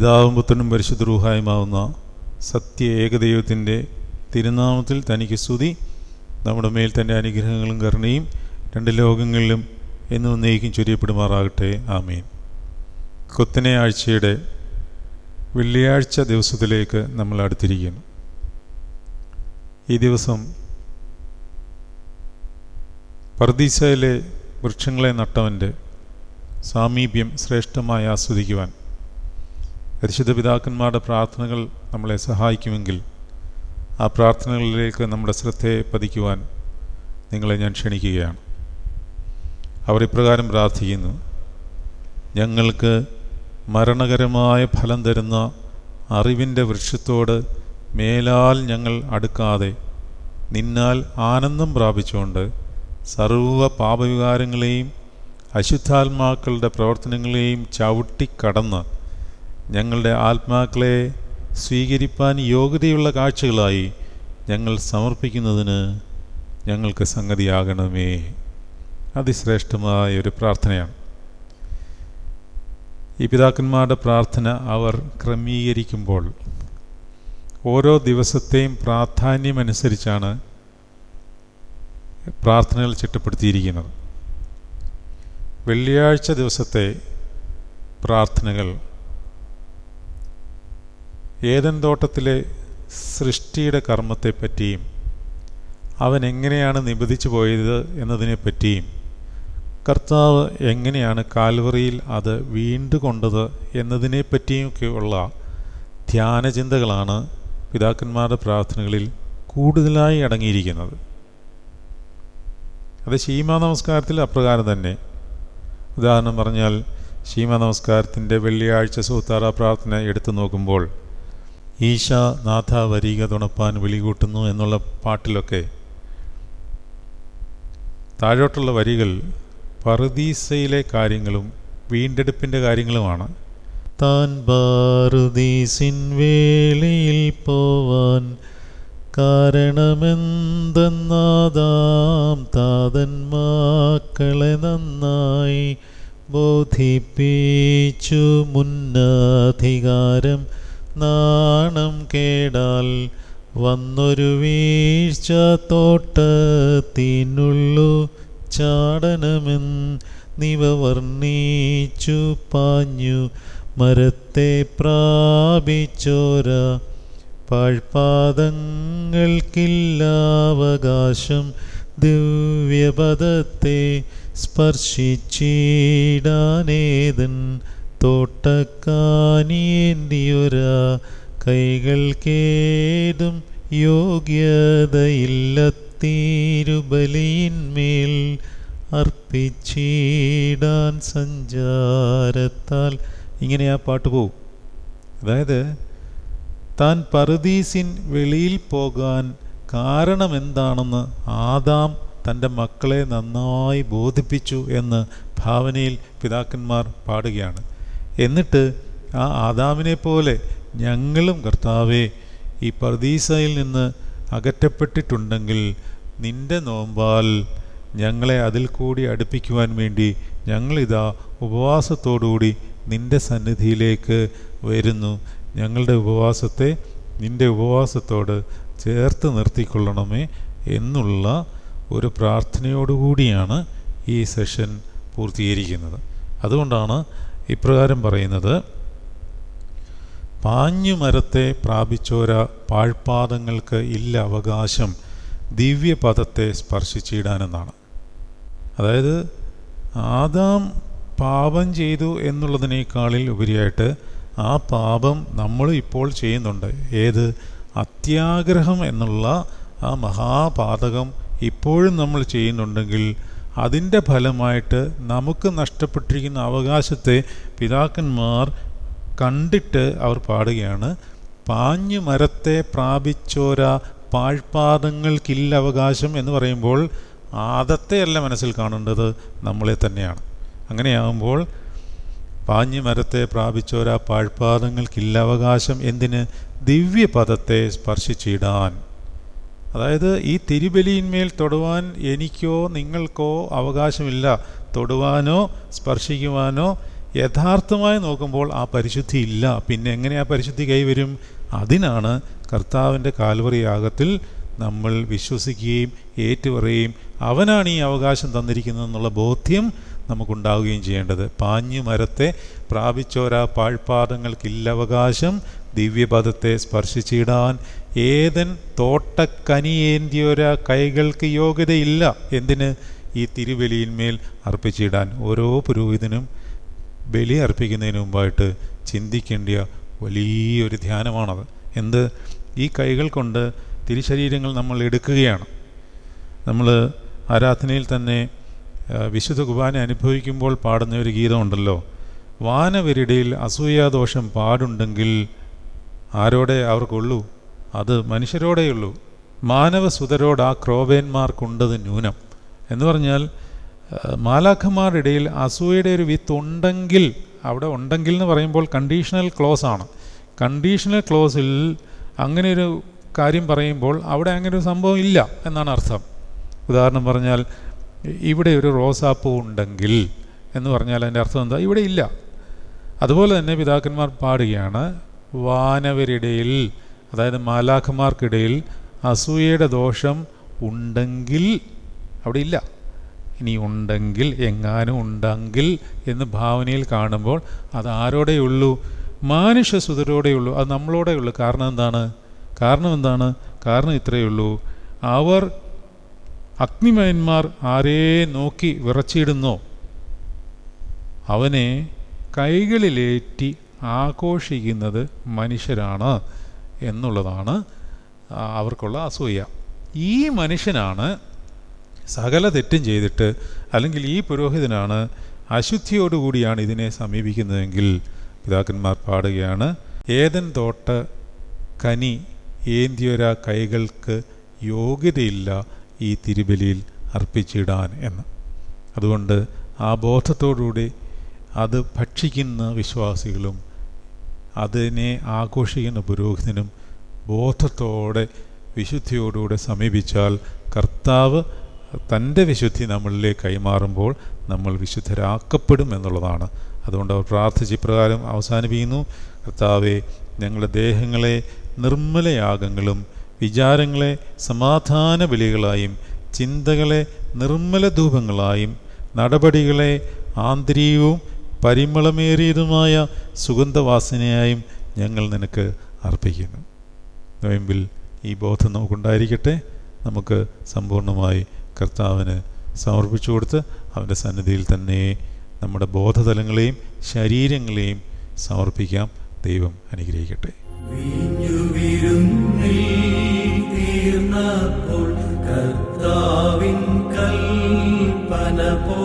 പിതാവും പുത്രനും പരിശുദ്ധ റൂഹായുമാവുന്ന സത്യ ഏകദൈവത്തിന്റെ തിരുനാമത്തിൽ തനിക്ക് സ്തുതി. നമ്മുടെ മേൽ തന്റെ അനുഗ്രഹങ്ങളും കരുണയും രണ്ട് ലോകങ്ങളിലും എന്നും എന്നേക്കും ചൊരിയപ്പെടുമാറാകട്ടെ. ആമീൻ. കൊത്തനെ ആഴ്ചയുടെ വെള്ളിയാഴ്ച ദിവസത്തിലേക്ക് നമ്മൾ അടുത്തിരിക്കുന്നു. ഈ ദിവസം പർദീസയിലെ വൃക്ഷങ്ങളെ നട്ടവന്റെ സാമീപ്യം ശ്രേഷ്ഠമായി ആസ്വദിക്കുവാൻ പരിശുദ്ധ പിതാക്കന്മാരുടെ പ്രാർത്ഥനകൾ നമ്മളെ സഹായിക്കുമെങ്കിൽ ആ പ്രാർത്ഥനകളിലേക്ക് നമ്മുടെ ശ്രദ്ധയെ പതിക്കുവാൻ നിങ്ങളെ ഞാൻ ക്ഷണിക്കുകയാണ്. അവർ ഇപ്രകാരം പ്രാർത്ഥിക്കുന്നു. ഞങ്ങൾക്ക് മരണകരമായ ഫലം തരുന്ന അറിവിന്റെ വൃക്ഷത്തോട് മേലാൽ ഞങ്ങൾ അടുക്കാതെ നിന്നാൽ ആനന്ദം പ്രാപിച്ചുകൊണ്ട് സർവ പാപവികാരങ്ങളെയും അശുദ്ധാത്മാക്കളുടെ പ്രവർത്തനങ്ങളെയും ചവിട്ടിക്കടന്ന് ഞങ്ങളുടെ ആത്മാക്കളെ സ്വീകരിപ്പാൻ യോഗ്യതയുള്ള കാഴ്ചകളായി ഞങ്ങൾ സമർപ്പിക്കുന്നതിന് ഞങ്ങൾക്ക് സംഗതിയാകണമേ. അതിശ്രേഷ്ഠമായ ഒരു പ്രാർത്ഥനയാണ്. ഈ പിതാക്കന്മാരുടെ പ്രാർത്ഥന അവർ ക്രമീകരിക്കുമ്പോൾ ഓരോ ദിവസത്തെയും പ്രാധാന്യമനുസരിച്ചാണ് പ്രാർത്ഥനകൾ ചിട്ടപ്പെടുത്തിയിരിക്കുന്നത്. വെള്ളിയാഴ്ച ദിവസത്തെ പ്രാർത്ഥനകൾ ഏതൻ തോട്ടത്തിലെ സൃഷ്ടിയുടെ കർമ്മത്തെപ്പറ്റിയും അവൻ എങ്ങനെയാണ് നിബന്ധിച്ചു പോയത് എന്നതിനെപ്പറ്റിയും കർത്താവ് എങ്ങനെയാണ് കാൽവറിയിൽ അത് വീണ്ടുകൊണ്ടത് എന്നതിനെപ്പറ്റിയൊക്കെയുള്ള ധ്യാനചിന്തകളാണ് പിതാക്കന്മാരുടെ പ്രാർത്ഥനകളിൽ കൂടുതലായി അടങ്ങിയിരിക്കുന്നത്. അത് ശീമ നമസ്കാരത്തിൽ അപ്രകാരം തന്നെ. ഉദാഹരണം പറഞ്ഞാൽ ശീമ നമസ്കാരത്തിന്റെ വെള്ളിയാഴ്ച സൂത്താറ പ്രാർത്ഥന എടുത്തു നോക്കുമ്പോൾ ഈശ നാഥ വരിക തുണപ്പാൻ വിളികൂട്ടുന്നു എന്നുള്ള പാട്ടിലൊക്കെ താഴോട്ടുള്ള വരികൾ പറുദീസയിലെ കാര്യങ്ങളും വീണ്ടെടുപ്പിന്റെ കാര്യങ്ങളുമാണ്. താൻ പാറുദീസിൻ വേളിയിൽ പോവാൻ കാരണമെന്തെന്നാദാം താതൻ മക്കളെ നന്നായി ബോധിപ്പിച്ചു മുന്നധികാരം നാണം കേടാൽ വന്നൊരു വീഴ്ച തോട്ടത്തിനുള്ളു ചാടനമെന്നിവ വർണിച്ചു പാഞ്ഞു മരത്തെ പ്രാപിച്ചോര. പാഴ്പാദങ്ങൾക്കില്ലാവകാശം ദിവ്യപദത്തെ സ്പർശിച്ചിടാനേതൻ തോട്ടക്കാനിയേന്തിയൊര കൈകൾ കേടും യോഗ്യതയില്ലത്തീരുബലിയിന്മേൽ അർപ്പിച്ചിടാൻ സഞ്ചാരത്താൽ. ഇങ്ങനെ ആ പാട്ട് പോവും. അതായത് താൻ പറുദീസിൻ വെളിയിൽ പോകാൻ കാരണമെന്താണെന്ന് ആദാം തന്റെ മക്കളെ നന്നായി ബോധിപ്പിച്ചു എന്ന് ഭാവനയിൽ പിതാക്കന്മാർ പാടുകയാണ്. എന്നിട്ട് ആ ആദാമിനെ പോലെ ഞങ്ങളും കർത്താവെ ഈ പർദീസയിൽ നിന്ന് അകറ്റപ്പെട്ടിട്ടുണ്ടെങ്കിൽ നിന്റെ നോമ്പാൽ ഞങ്ങളെ അതിൽ കൂടി അടുപ്പിക്കുവാൻ വേണ്ടി ഞങ്ങളിതാ ഉപവാസത്തോടുകൂടി നിന്റെ സന്നിധിയിലേക്ക് വരുന്നു. ഞങ്ങളുടെ ഉപവാസത്തെ നിന്റെ ഉപവാസത്തോട് ചേർത്ത് നിർത്തിക്കൊള്ളണമേ എന്നുള്ള ഒരു പ്രാർത്ഥനയോടുകൂടിയാണ് ഈ സെഷൻ പൂർത്തീകരിക്കുന്നത്. അതുകൊണ്ടാണ് ഇപ്രകാരം പറയുന്നത് പാഞ്ഞുമരത്തെ പ്രാപിച്ചോര പാഴ്പാദങ്ങൾക്ക് ഇല്ല അവകാശം ദിവ്യപദത്തെ സ്പർശിച്ചിടാനെന്നാണ്. അതായത് ആദാം പാപം ചെയ്തു എന്നുള്ളതിനേക്കാളിൽ ഉപരിയായിട്ട് ആ പാപം നമ്മൾ ഇപ്പോൾ ചെയ്യുന്നുണ്ട്. ഏത്? അത്യാഗ്രഹം എന്നുള്ള ആ മഹാപാതകം ഇപ്പോഴും നമ്മൾ ചെയ്യുന്നുണ്ടെങ്കിൽ അതിന്റെ ഫലമായിട്ട് നമുക്ക് നഷ്ടപ്പെട്ടിരിക്കുന്ന അവകാശത്തെ പിതാക്കന്മാർ കണ്ടിട്ട് അവർ പാടുകയാണ്. പാഞ്ഞു മരത്തെ പ്രാപിച്ചോര പാഴ്പാദങ്ങൾക്കില്ല അവകാശം എന്ന് പറയുമ്പോൾ ആദത്തെയല്ല മനസ്സിൽ കാണേണ്ടത് നമ്മളെ തന്നെയാണ്. അങ്ങനെയാകുമ്പോൾ പാഞ്ഞു മരത്തെ പ്രാപിച്ചോര പാഴ്പാദങ്ങൾക്കില്ല അവകാശം എന്തിന്? ദിവ്യപദത്തെ സ്പർശിച്ചിടാൻ. അതായത് ഈ തിരുബലിയിന്മേൽ തൊടുവാൻ എനിക്കോ നിങ്ങൾക്കോ അവകാശമില്ല. തൊടുവാനോ സ്പർശിക്കുവാനോ യഥാർത്ഥമായി നോക്കുമ്പോൾ ആ പരിശുദ്ധി ഇല്ല. പിന്നെ എങ്ങനെ ആ പരിശുദ്ധി കൈവരും അതിനാണ് കർത്താവിന്റെ കാൽവറിയാഗത്തിൽ നമ്മൾ വിശ്വസിക്കുകയും ഏറ്റുപറയുകയും അവനാണ് ഈ അവകാശം തന്നിരിക്കുന്നത് എന്നുള്ള ബോധ്യം നമുക്കുണ്ടാവുകയും ചെയ്യേണ്ടത്. പാഞ്ഞു മരത്തെ പ്രാപിച്ചോരാ പാഴ്പാദങ്ങൾക്കില്ല അവകാശം ദിവ്യപദത്തെ സ്പർശിച്ചിടാൻ ഏതൻ തോട്ടക്കനിയേന്തിയൊരാ കൈകൾക്ക് യോഗ്യതയില്ല. എന്തിന്? ഈ തിരുവലിയിന്മേൽ അർപ്പിച്ചിടാൻ ഓരോ പുരോഹിതനും ബലി അർപ്പിക്കുന്നതിന് മുമ്പായിട്ട് ചിന്തിക്കേണ്ട വലിയൊരു ധ്യാനമാണത്. എന്ത്? ഈ കൈകൾ കൊണ്ട് തിരുശരീരങ്ങൾ നമ്മൾ എടുക്കുകയാണ്. നമ്മൾ ആരാധനയിൽ തന്നെ വിശുദ്ധ കുർബാന അനുഭവിക്കുമ്പോൾ പാടുന്ന ഒരു ഗീതമുണ്ടല്ലോ. വാനവരിടയിൽ അസൂയാദോഷം പാടുണ്ടെങ്കിൽ ആരോടെ അവർക്കുള്ളൂ? അത് മനുഷ്യരോടെയുള്ളൂ. മാനവസുതരോട് ആ ക്രോവേന്മാർക്കുണ്ടത് ന്യൂനം. എന്ന് പറഞ്ഞാൽ ആ, മാലാഖമാരുടെ ഇടയിൽ അസൂയയുടെ ഒരു വിത്ത് ഉണ്ടെങ്കിൽ അവിടെ ഉണ്ടെങ്കിൽ എന്ന് പറയുമ്പോൾ കണ്ടീഷണൽ ക്ലോസ് ആണ്. കണ്ടീഷണൽ ക്ലോസിൽ അങ്ങനെയൊരു കാര്യം പറയുമ്പോൾ അവിടെ അങ്ങനെ ഒരു സംഭവം ഇല്ല എന്നാണ് അർത്ഥം. ഉദാഹരണം പറഞ്ഞാൽ ഇവിടെ ഒരു റോസാപ്പൂ ഉണ്ടെങ്കിൽ എന്ന് പറഞ്ഞാൽ അതിന്റെ അർത്ഥം എന്താ? ഇവിടെ ഇല്ല. അതുപോലെ തന്നെ പിതാക്കന്മാർ പാടുകയാണ് വാനവരിടയിൽ അതായത് മാലാഖമാർക്കിടയിൽ അസൂയയുടെ ദോഷം ഉണ്ടെങ്കിൽ അവിടെ ഇല്ല. ഇനി ഉണ്ടെങ്കിൽ എങ്ങാനും ഉണ്ടെങ്കിൽ എന്ന് ഭാവനയിൽ കാണുമ്പോൾ അത് ആരോടെയുള്ളൂ മാനുഷ്യസുതരോടെയുള്ളൂ അത് നമ്മളോടെയുള്ളൂ കാരണം എന്താണ്? കാരണം എന്താണ്? കാരണം ഇത്രയേ ഉള്ളൂ. അവർ അഗ്നിമയന്മാർ ആരേ നോക്കി വിറച്ചിടുന്നോ? അവനെ കൈകളിലേറ്റി ആഘോഷിക്കുന്നത് മനുഷ്യരാണ്. എന്നുള്ളതാണ് അവർക്കുള്ള അസൂയ. ഈ മനുഷ്യനാണ് സകല തെറ്റും ചെയ്തിട്ട് അല്ലെങ്കിൽ ഈ പുരോഹിതനാണ് അശുദ്ധിയോടുകൂടിയാണ് ഇതിനെ സമീപിക്കുന്നതെങ്കിൽ പിതാക്കന്മാർ പാടുകയാണ് ഏതൻ തോട്ട കനി ഏന്തിയൊര കൈകൾക്ക് യോഗ്യതയില്ല ഈ തിരുബലിയിൽ അർപ്പിച്ചിടാൻ എന്ന്. അതുകൊണ്ട് ആ ബോധത്തോടുകൂടി അത് ഭക്ഷിക്കുന്ന വിശ്വാസികളും അതിനെ ആഘോഷിക്കുന്ന പുരോഹിതനും ബോധത്തോടെ വിശുദ്ധിയോടുകൂടെ സമീപിച്ചാൽ കർത്താവ് തന്റെ വിശുദ്ധി നമ്മളിലേക്ക് കൈമാറുമ്പോൾ നമ്മൾ വിശുദ്ധരാക്കപ്പെടും എന്നുള്ളതാണ്. അതുകൊണ്ട് അവർ പ്രാർത്ഥിച്ച് ഇപ്രകാരം അവസാനിപ്പിക്കുന്നു. കർത്താവെ ഞങ്ങളുടെ ദേഹങ്ങളെ നിർമ്മലയാഗങ്ങളും വിചാരങ്ങളെ സമാധാന ബലികളായും ചിന്തകളെ നിർമ്മല ധൂപങ്ങളായും നടപടികളെ ആന്തരികവും പരിമളമേറിയതുമായ സുഗന്ധവാസനയായും ഞങ്ങൾ നിനക്ക് അർപ്പിക്കുന്നു. നോയമ്പിൽ ഈ ബോധം നമുക്കുണ്ടായിരിക്കട്ടെ. നമുക്ക് സമ്പൂർണമായി കർത്താവിന് സമർപ്പിച്ചു കൊടുത്ത് അവന്റെ സന്നിധിയിൽ തന്നെ നമ്മുടെ ബോധതലങ്ങളെയും ശരീരങ്ങളെയും സമർപ്പിക്കാം. ദൈവം അനുഗ്രഹിക്കട്ടെ. തീർന്നപ്പോൾ കർത്താവിൻ കൽപ്പന പോലെ